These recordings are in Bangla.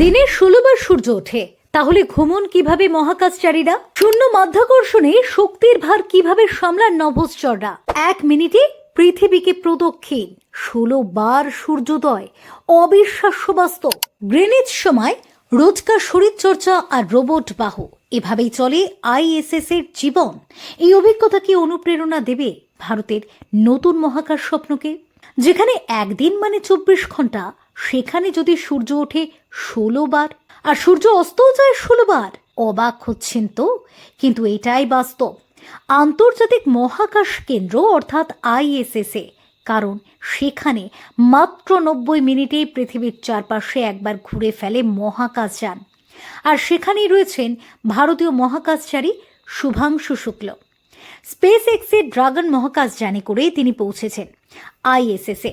দিনে ষোলোবার সূর্য ওঠে। তাহলে ঘুমন কীভাবে মহাকাশচারীরা? শূন্য মাধ্যাকর্ষণে শক্তির ভার কীভাবে সামলান নভশ্চররা? এক মিনিটে পৃথিবীকে প্রদক্ষিণ ষোলো বার সূর্যোদয়, অবিশ্বাস্য বাস্তব। গ্রেনিজ সময় রোজকার শরীরচর্চা আর রোবট বাহু। এভাবেই চলে আইএসএস এর জীবন। এই অভিজ্ঞতা কি অনুপ্রেরণা দেবে ভারতের নতুন মহাকাশ স্বপ্নকে? যেখানে একদিন মানে চব্বিশ ঘণ্টা সেখানে যদি সূর্য ওঠে ষোলো বার, আর সূর্য অস্তও যায় ষোলো বার, অবাক হচ্ছেন তো? কিন্তু এটাই বাস্তব। আন্তর্জাতিক মহাকাশ কেন্দ্র অর্থাৎ আইএসএসএ কারণ সেখানে মাত্র নব্বই মিনিটেই পৃথিবীর চারপাশে একবার ঘুরে ফেলে মহাকাশযান আর সেখানেই রয়েছেন ভারতীয় মহাকাশচারী শুভাংশু শুক্ল। স্পেস এক্সের ড্রাগন মহাকাশযানে করে তিনি পৌঁছেছেন আইএসএসে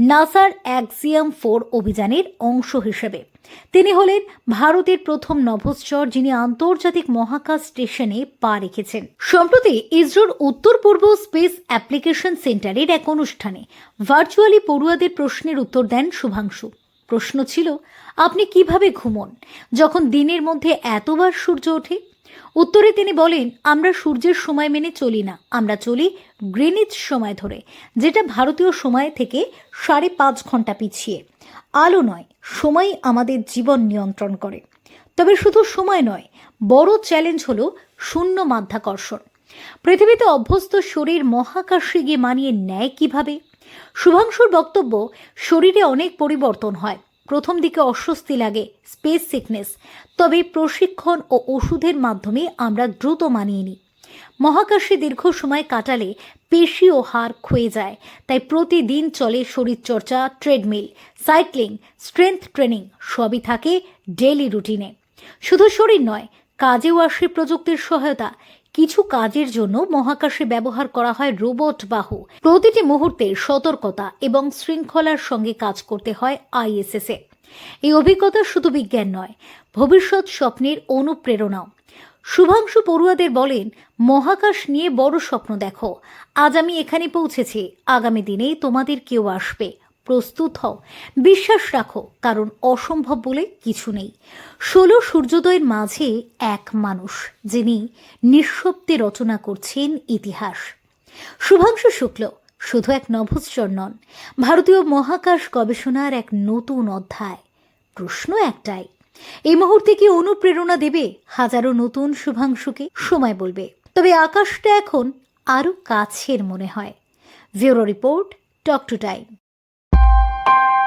নাসার অ্যাক্সিয়াম ফোর অভিযানের অংশ হিসেবে। তিনি হলেন ভারতের প্রথম নভশ্চর যিনি আন্তর্জাতিক মহাকাশ স্টেশনে পা রেখেছেন। সম্প্রতি ইসরোর উত্তর পূর্ব স্পেস অ্যাপ্লিকেশন সেন্টারের এক অনুষ্ঠানে ভার্চুয়ালি পড়ুয়াদের প্রশ্নের উত্তর দেন শুভাংশু। প্রশ্ন ছিল, আপনি কীভাবে ঘুমন? যখন দিনের মধ্যে এতবার সূর্য ওঠে উত্তরে তিনি বলেন, আমরা সূর্যের সময় মেনে চলি না। আমরা চলি গ্রিনিচ সময় ধরে, যেটা ভারতীয় সময় থেকে সাড়ে পাঁচ ঘণ্টা পিছিয়ে। আলো নয়, সময় আমাদের জীবন নিয়ন্ত্রণ করে। তবে শুধু সময় নয়, বড় চ্যালেঞ্জ হলো শূন্য মাধ্যাকর্ষণ। পৃথিবীতে অভ্যস্ত শরীর মহাকাশে গিয়ে মানিয়ে নেয় কীভাবে? শুভাংশুর বক্তব্য, শরীরে অনেক পরিবর্তন হয়। প্রথম দিকে অস্বস্তি লাগে স্পেস সিকনেস তবে প্রশিক্ষণ ও ওষুধের মাধ্যমে আমরা দ্রুত মানিয়ে নিই। মহাকাশে দীর্ঘ সময় কাটালে পেশি ও হাড় ক্ষয়ে যায়, তাই প্রতিদিন চলে শরীরচর্চা ট্রেডমিল সাইক্লিং স্ট্রেংথ ট্রেনিং সবই থাকে ডেলি রুটিনে শুধু শরীর নয় কাজেও আসে প্রযুক্তির সহায়তা। কিছু কাজের জন্য মহাকাশে ব্যবহার করা হয় রোবট বাহু। প্রতিটি মুহূর্তে সতর্কতা এবং শৃঙ্খলার সঙ্গে কাজ করতে হয় আইএসএসে এই অভিজ্ঞতা শুধু বিজ্ঞান নয়, ভবিষ্যৎ স্বপ্নের অনুপ্রেরণাও। শুভাংশু পড়ুয়াদের বলেন, মহাকাশ নিয়ে বড় স্বপ্ন দেখো। আজ আমি এখানে পৌঁছেছি। আগামী দিনে তোমাদের কেউ আসবে। প্রস্তুত হও। বিশ্বাস রাখো, কারণ অসম্ভব বলে কিছু নেই। ষোলো সূর্যোদয়ের মাঝে এক মানুষ, যিনি নিঃশব্দে রচনা করছেন ইতিহাস। শুভাংশু শুক্ল, শুধু এক নভশ্চর নন, ভারতীয় মহাকাশ গবেষণার এক নতুন অধ্যায়। প্রশ্ন একটাই, এই মুহূর্তে কি অনুপ্রেরণা দেবে হাজারো নতুন শুভাংশুকে? সময় বলবে। তবে আকাশটা এখন আরও কাছের মনে হয়। Bureau report, talk to time. Bye.